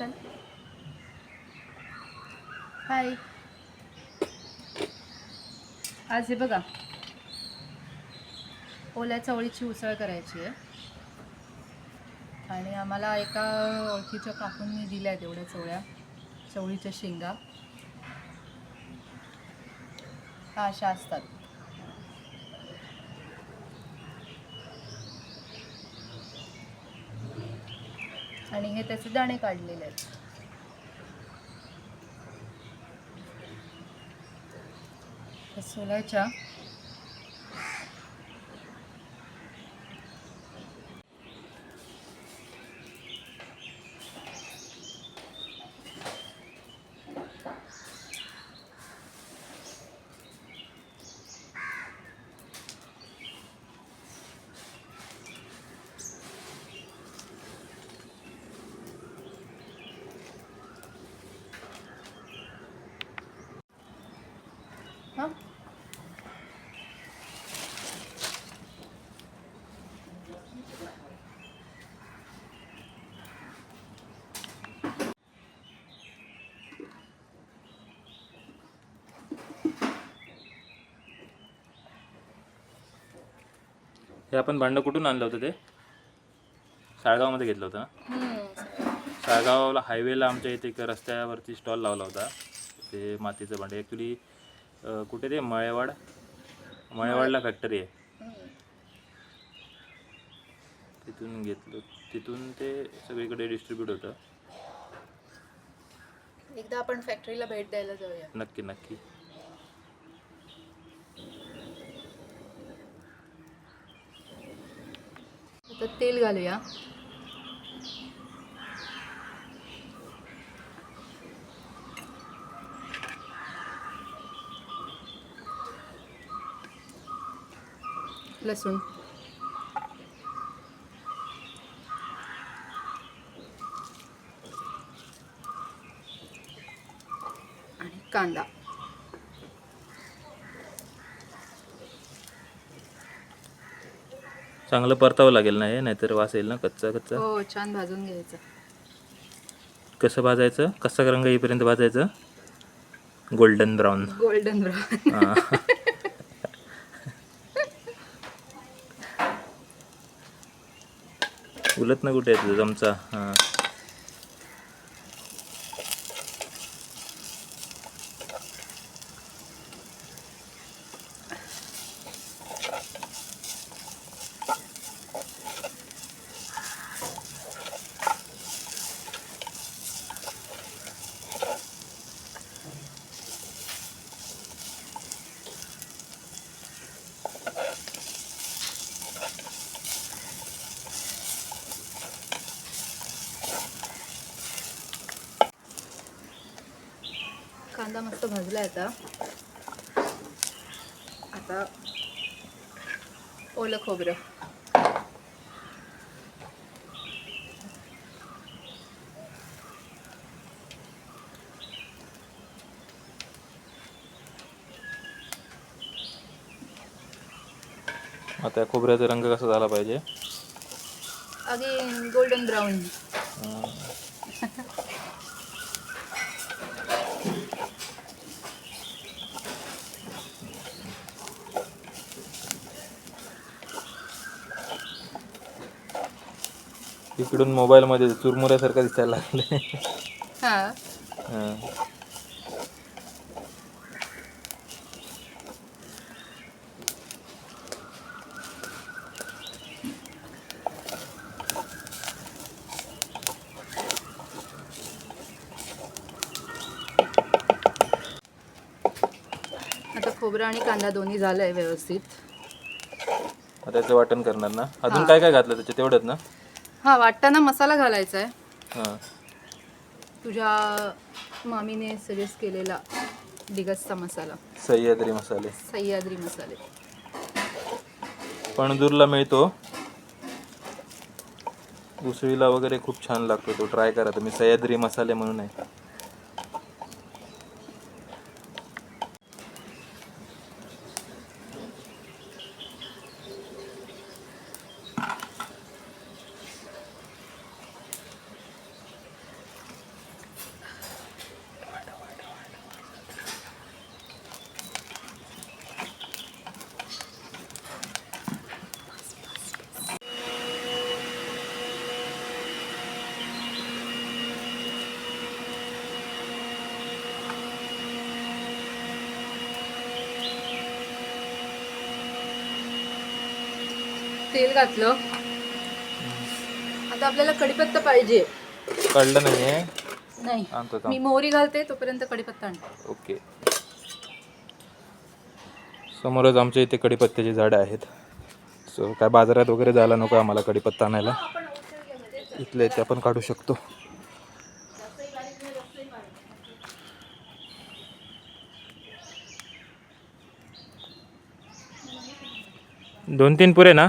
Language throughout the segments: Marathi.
चल. हाय आज हे बघा. ओल्या चवळीची उसळ करायची आहे. आणि आम्हाला एका ओळखीच्या काकूंनी दिल्या आहेत एवढ्या चवळ्या. चवळीच्या शेंगा. हा अशा असतात. आणि हे त्याचे दाणे काढलेले आहेत. त्या सोलायच्या हां? हे आपण भांडं कुठून आणलं होतं ते? साळगावमध्ये घेतलं होतं ना? साळगावला हायवेला आमच्या इथे एक रस्त्यावरती स्टॉल लावला होता. ते मातीचं भांडे. ॲक्च्युली कुठे ते? मळेवाड. मळेवाडला फॅक्टरी आहे. तिथून घेतलं. तिथून ते सगळीकडे डिस्ट्रीब्यूट होतं. एकदा आपण फॅक्टरीला भेट द्यायला जाऊया. नक्की नक्की. आता तेल घालूया. लसूण. आणि कांदा. चांगलं परतावं लागेल ना हे? नाहीतर वास येईल ना कच्चा कच्चा? हो छान भाजून घ्यायचं. कसं भाजायचं? कसा रंग येईपर्यंत भाजायचं? गोल्डन ब्राऊन गोल्डन ब्राऊन उलत ना कुठे येतं चमचा हां. कांदा मस्त भाजला आता. आता ओलं खोबरं. आता खोबऱ्याचा रंग कसा झाला पाहिजे? अगेन गोल्डन ब्राऊन इकडून मोबाईलमध्ये चुरमुऱ्यासारखं दिसायला लागले हां. हां. आता खोबरं आणि कांदा दोन्ही झालं आहे व्यवस्थित. आता त्याचं वाटण करणार ना? अजून काय काय घातलं त्याच्यात? तेवढंच ना? हा वाटताना मसाला घालायचा आहे हां. तुझ्या मामीने सजेस्ट केलेला दिगसचा मसाला. सह्याद्री मसाले. सह्याद्री मसाले. पणदूरला मिळतो. उसळीला वगैरे खूप छान लागतो तो. ट्राय करा तुम्ही. सह्याद्री मसाले म्हणून आहे. तेल घातलं. आता आपल्याला कढीपत्ता पाहिजे. कळलं नाही आहे नाही. आणतो मी. मोहरी घालते तोपर्यंत कढीपत्ता आणते. ओके. समोरच आमच्या इथे कढीपत्त्याची झाडं आहेत. सो काय बाजारात वगैरे जायला नको आम्हाला कढीपत्ता आणायला. इथले ते आपण काढू शकतो. दोन तीन पुरे ना?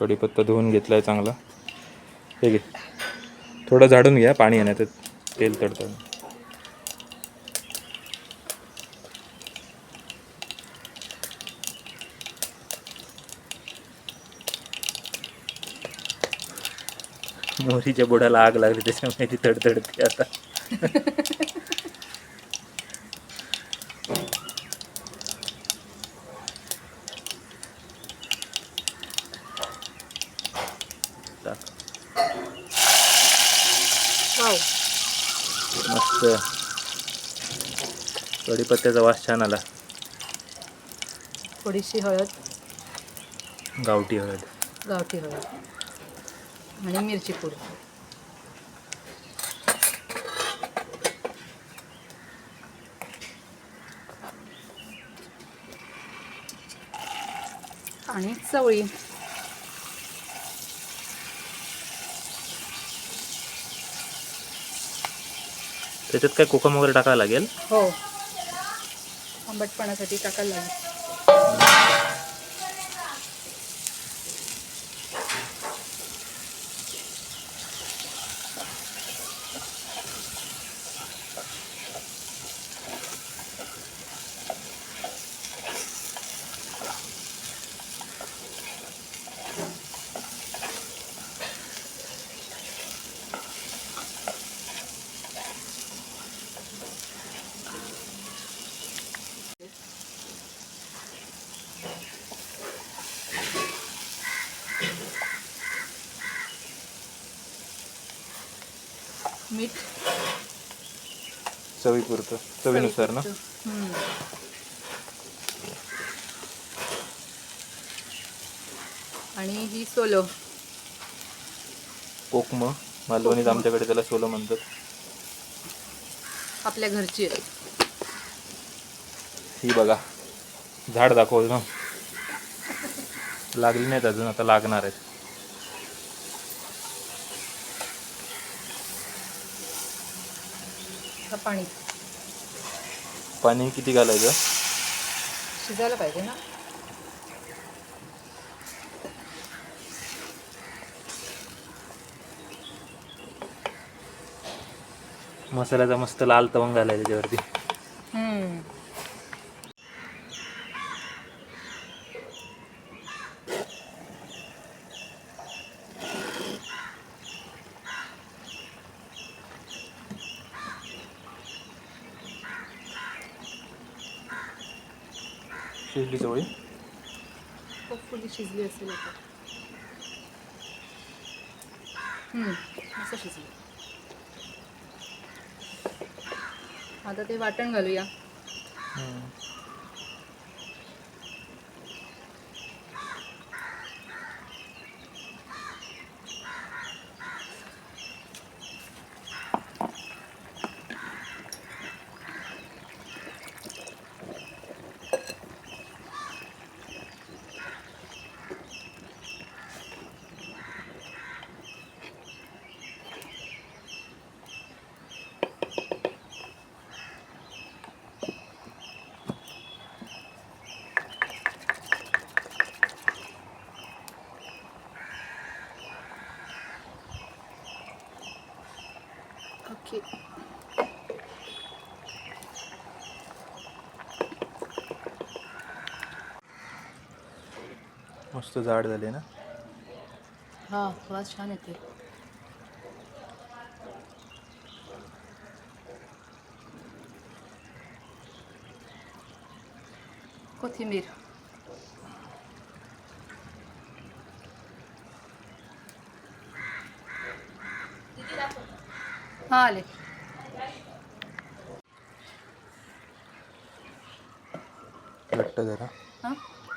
कढीपत्ता धुवून घेतलाय चांगला. हे घे. थोडं झाडून घ्या पाणी येण्यात तेल तडतं मोहरीच्या बुडाला आग लागली त्याच्यामुळे ती तडतडते आता. मस्त. कढीपत्त्याचा वास छान आला. थोडीशी हळद. गावठी हळद. गावठी हळद. आणि मिरची पूड. आणि चवळी. त्याच्यात काय कोकम वगैरे टाकायला लागेल? हो. आंबटपणासाठी टाकायला लागेल. मीठ. चवीपुरतं. चवीनुसार ना? हम्म. आणि ही सोलो. कोकम. मालवणीत आमच्याकडे त्याला सोलं म्हणतात. आपल्या घरची आहे. ही बघा. झाड दाखव ना? लागली नाहीत अजून आता लागणार आहेत. आता पाणी. पाणी किती घालायचं? शिजायला पाहिजे ना. मसाल्याचा मस्त लाल तवंग घालायचा त्याच्यावरती हम्म. शिजली चवळी होपफुली शिजली असेल आता मस्त शिजली. आता ते वाटण घालूया. हम्म. ओके मस्त जाड झाले ना हा वास छान येते कोथिंबीर हां आले घट्ट जरा.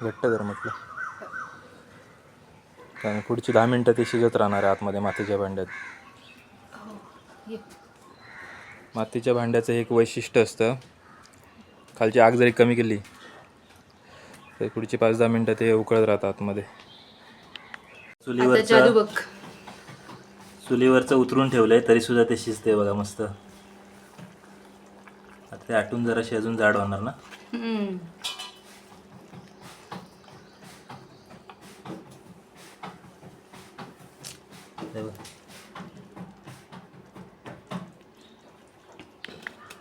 घट्ट धर म्हटलं. कारण पुढची दहा मिनटं ती शिजत राहणार आतमध्ये मातीच्या भांड्यात. मातीच्या भांड्याचं एक वैशिष्ट्य असतं. खालची आग जरी कमी केली तर पुढची पाच दहा मिनटं ते उकळत राहतात आतमध्ये. चुलीवर चुलीवरचं उतरून ठेवलंय तरी सुद्धा ते शिजते बघा मस्त आता ते आटून जराशी अजून जाड होणार ना. हे बघ.